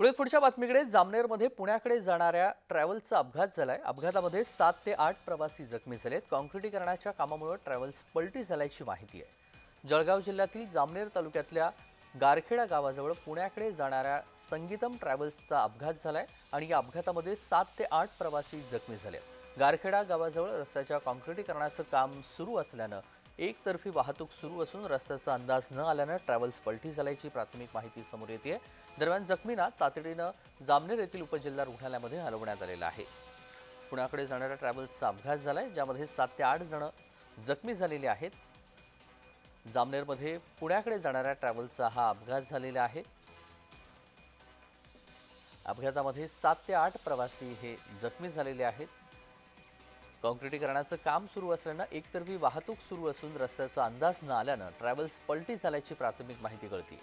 पुढे पुढच्या बातमीकडे जामनेरमध्ये पुण्याकडे जाणाऱ्या ट्रॅव्हल्सचा अपघात झालाय. अपघातामध्ये सात ते आठ प्रवासी जखमी झालेत. कॉन्क्रिटीकरणाच्या कामामुळे ट्रॅव्हल्स पलटी झाल्याची माहिती आहे. जळगाव जिल्ह्यातील जामनेर तालुक्यातल्या गारखेडा गावाजवळ पुण्याकडे जाणाऱ्या संगीतम ट्रॅव्हल्सचा अपघात झालाय आणि या अपघातामध्ये सात ते आठ प्रवासी जखमी झाले गारखेडा गावाजवळ रस्त्याच्या कॉन्क्रिटीकरणाचं काम सुरू असल्यानं एकतर्फी वाहतूक सुरू असून रस्त्याचा अंदाज न आल्यानं ट्रॅव्हल्स पलटी झाल्याची प्राथमिक माहिती समोर येते दरम्यान जखमींना तातडीनं जामनेर येथील उपजिल्हा रुग्णालयामध्ये हलवण्यात आलेलं आहे. पुण्याकडे जाणाऱ्या ट्रॅव्हल्सचा अपघात झाला आहे ज्यामध्ये सात ते आठ जण जखमी झालेले आहेत. जामनेरमध्ये पुण्याकडे जाणाऱ्या ट्रॅव्हल्सचा हा अपघात झालेला आहे. अपघातामध्ये सात ते आठ प्रवासी हे जखमी झालेले आहेत. काँक्रिटीकरणाचं काम सुरू असल्यानं एकतर्फी वाहतूक सुरू असून रस्त्याचा अंदाज न आल्यानं ट्रॅव्हल्स पलटी झाल्याची प्राथमिक माहिती कळते